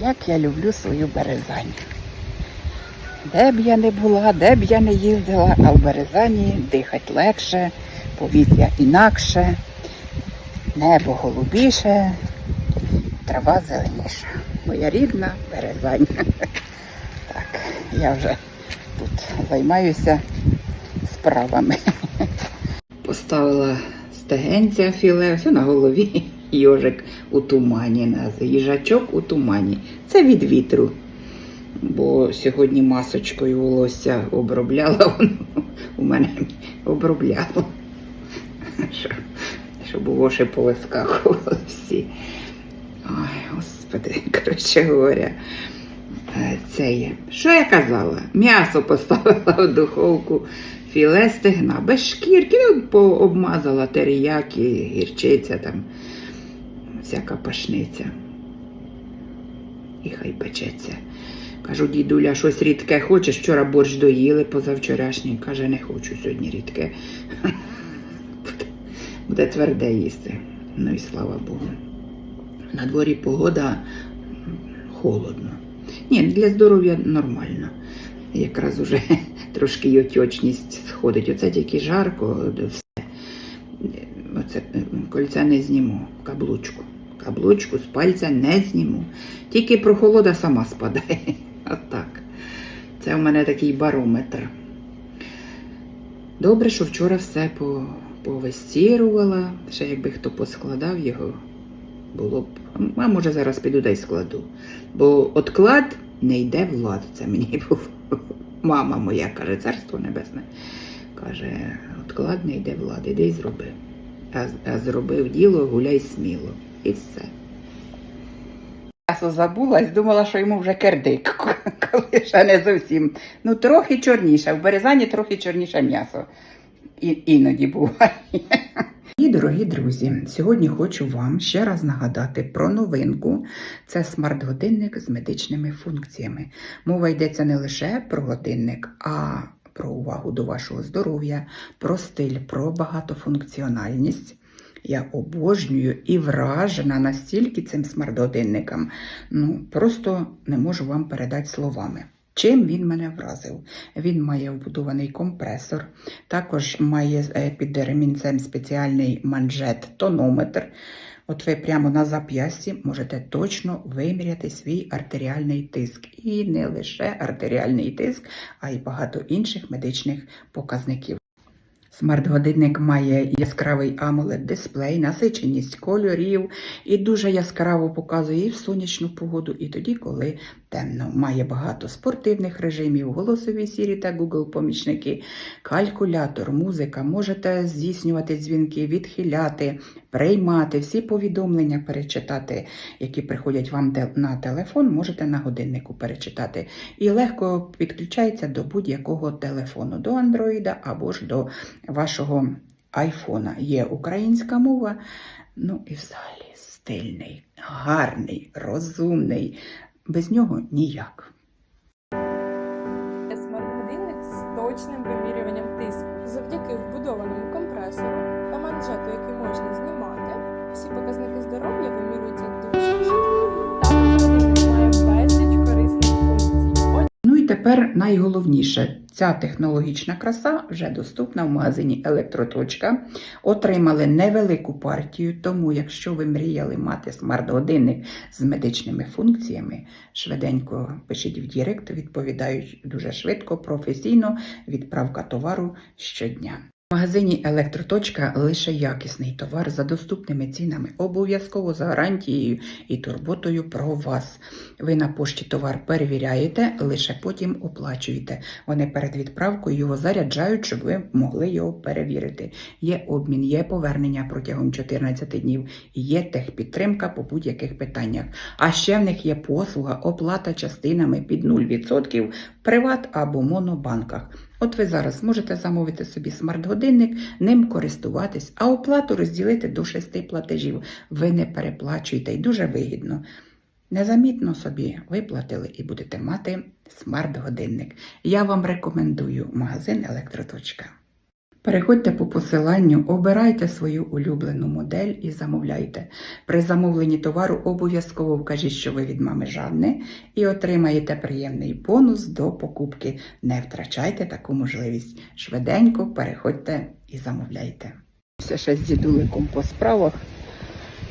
Як я люблю свою березань. Де б я не була, де б я не їздила, а в березані дихати легше, повітря інакше, небо голубіше, трава зеленіша. Моя рідна березань. Так, я вже тут займаюся справами. Поставила стегенця філе, все на голові. Йожик у тумані назва. Їжачок у тумані. Це від вітру. Бо сьогодні масочкою волосся обробляла, воно у мене обробляло. Щоб, щоб воші всі. Ой, господи, коротше говоря. Е, Це є. Що я казала? М'ясо поставила в духовку, філе стегна, без шкірки, ну, пообмазала теріяки, гірчиця там, всяка пашниця. І хай печеться. Кажу, дідуля, щось рідке хочеш? Вчора борщ доїли позавчорашній. Каже, не хочу сьогодні рідке. Буде- тверде їсти. Ну і слава Богу. На дворі погода холодно. Ні, для здоров'я нормально. Якраз уже трошки й отечність сходить. Оце тільки жарко, все. Оце кольця не зніму, каблучку. Каблучку з пальця не зніму. Тільки прохолода сама спадає. Отак. Це у мене такий барометр. Добре, що вчора все повестірувала. Ще якби хто поскладав його, було б. А може зараз піду дай складу. Бо отклад не йде в лад. Це мені був. Мама моя каже, царство небесне. Каже, отклад не йде в лад, іди й зроби. А, а зробив діло, гуляй сміло. І все. Я забулась, думала, що йому вже кердик, коли ще не зовсім. Ну, трохи чорніше. В березані трохи чорніше м'ясо. І, іноді буває. І, дорогі друзі, сьогодні хочу вам ще раз нагадати про новинку. Це смарт-годинник з медичними функціями. Мова йдеться не лише про годинник, а про увагу до вашого здоров'я, про стиль, про багатофункціональність. Я обожнюю і вражена настільки цим смарт-годинником. Ну, просто не можу вам передати словами. Чим він мене вразив? Він має вбудований компресор, також має е, під ремінцем спеціальний манжет-тонометр. От ви прямо на зап'ясті можете точно виміряти свій артеріальний тиск. І не лише артеріальний тиск, а й багато інших медичних показників. Смарт-годинник має яскравий amoled дисплей, насиченість кольорів і дуже яскраво показує і в сонячну погоду, і тоді, коли темно. Має багато спортивних режимів, голосові сірі та Google помічники, калькулятор, музика. Можете здійснювати дзвінки, відхиляти, приймати всі повідомлення, перечитати, які приходять вам на телефон, можете на годиннику перечитати. І легко підключається до будь-якого телефону, до Android або ж до вашого айфона. Є українська мова, ну і взагалі стильний, гарний, розумний. Без нього ніяк. Смарт-годинник з точним вимірюванням тиску. Завдяки вбудованому компресору та манжету, який можна знімати, всі показники здоров'я вимірюються дуже швидко. Також годинник має безліч корисних функцій. Ну і тепер найголовніше, ця технологічна краса вже доступна в магазині Електроточка. Отримали невелику партію, тому якщо ви мріяли мати смарт-годинник з медичними функціями, швиденько пишіть в Дірект, відповідають дуже швидко, професійно, відправка товару щодня. Магазині Електроточка лише якісний товар за доступними цінами, обов'язково з гарантією і турботою про вас. Ви на пошті товар перевіряєте, лише потім оплачуєте. Вони перед відправкою його заряджають, щоб ви могли його перевірити. Є обмін, є повернення протягом 14 днів, є техпідтримка по будь-яких питаннях. А ще в них є послуга оплата частинами під 0% в приват або монобанках. От ви зараз можете замовити собі смарт-годинник, ним користуватись, а оплату розділити до шести платежів. Ви не переплачуєте і дуже вигідно. Незамітно собі виплатили і будете мати смарт-годинник. Я вам рекомендую магазин Електроточка. Переходьте по посиланню, обирайте свою улюблену модель і замовляйте. При замовленні товару обов'язково вкажіть, що ви від мами Жанни, і отримаєте приємний бонус до покупки. Не втрачайте таку можливість. Швиденько переходьте і замовляйте. Все ще з дідуликом по справах.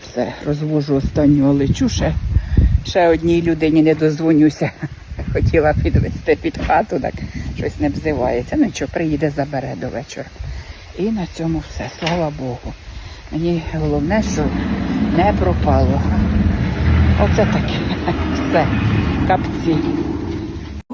Все, розвожу останню олечу. Ще, ще одній людині не дозвонюся. Хотіла підвести під хату, так щось не взивається. Ну що, приїде, забере до вечора. І на цьому все, слава Богу. Мені головне, що не пропало. Оце таке. Все. Капці.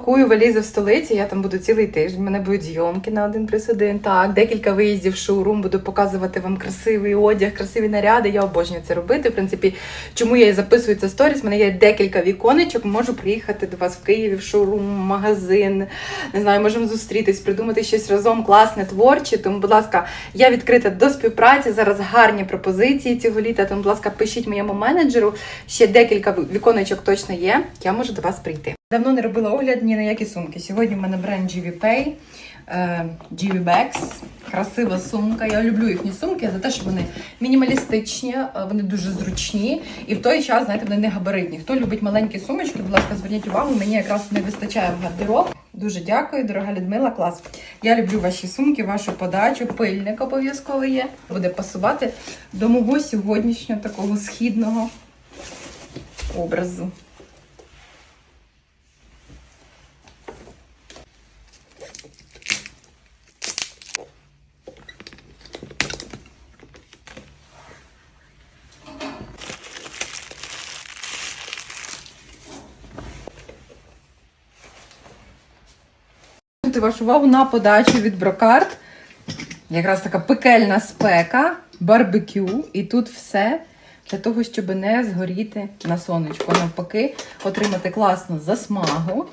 Пакую валізи в столиці, я там буду цілий тиждень. У мене будуть зйомки на один плюс один. Так, декілька виїздів в шоурум, буду показувати вам красивий одяг, красиві наряди. Я обожнюю це робити. В принципі, чому я і записую це сторіс? У мене є декілька віконечок. Можу приїхати до вас в Києві, в шоурум, магазин. Не знаю, можемо зустрітись, придумати щось разом класне, творче. Тому, будь ласка, я відкрита до співпраці. Зараз гарні пропозиції цього літа. Тому, будь ласка, пишіть моєму менеджеру. Ще декілька віконечок точно є. Я можу до вас прийти. Давно не робила огляд ні на які сумки. Сьогодні в мене бренд GV Pay, е, GV Bags. Красива сумка. Я люблю їхні сумки за те, що вони мінімалістичні, е, вони дуже зручні і в той час, знаєте, вони не габаритні. Хто любить маленькі сумочки, будь ласка, зверніть увагу, мені якраз не вистачає в гардероб. Дуже дякую, дорога Людмила, клас. Я люблю ваші сумки, вашу подачу. Пильник обов'язково є. Буде пасувати до мого сьогоднішнього такого східного образу. Звернути вашу увагу на подачу від Брокарт. Якраз така пекельна спека, барбекю. І тут все для того, щоб не згоріти на сонечку. Навпаки, отримати класну засмагу.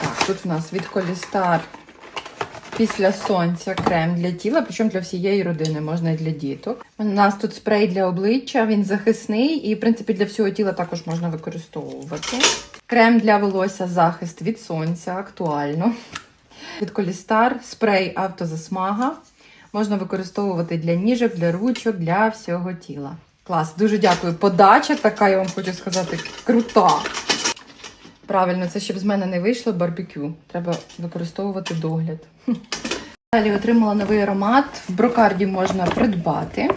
Так, тут в нас від Колістар після сонця крем для тіла, причому для всієї родини, можна і для діток. У нас тут спрей для обличчя, він захисний і, в принципі, для всього тіла також можна використовувати. Крем для волосся, захист від сонця, актуально. Від Колістар спрей автозасмага. Можна використовувати для ніжок, для ручок, для всього тіла. Клас, дуже дякую. Подача така, я вам хочу сказати, крута. Правильно, це щоб з мене не вийшло барбекю. Треба використовувати догляд. Далі отримала новий аромат. В брокарді можна придбати.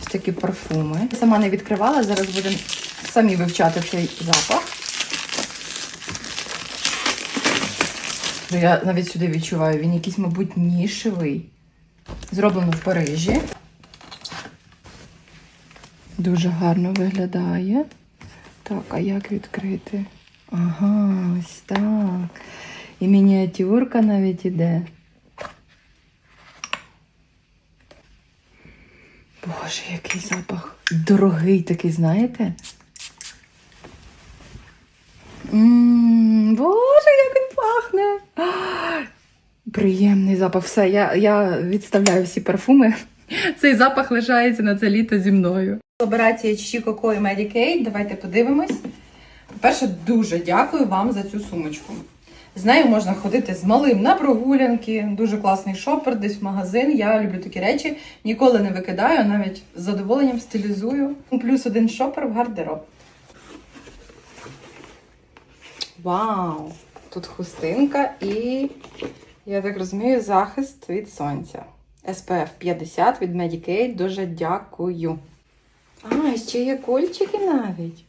Ось такі парфуми. Сама не відкривала, зараз будемо самі вивчати цей запах. Я навіть сюди відчуваю, він якийсь, мабуть, нішевий. Зроблено в Парижі. Дуже гарно виглядає. Так, а як відкрити? Ага, ось так. І мініатюрка навіть іде. Боже, який запах. Дорогий такий, знаєте? М, Боже, як він пахне! А, Приємний запах. Все, я, я відставляю всі парфуми. Цей запах лишається на це літо зі мною. Колаборація Чі Коко і Kay. Давайте подивимось. По-перше, дуже дякую вам за цю сумочку. З нею можна ходити з малим на прогулянки. Дуже класний шопер, десь в магазин. Я люблю такі речі. Ніколи не викидаю, навіть з задоволенням стилізую. Плюс один шопер в гардероб. Вау! Тут хустинка і, я так розумію, захист від сонця. SPF 50 від Medicaid. Дуже дякую. А, ще є кольчики навіть.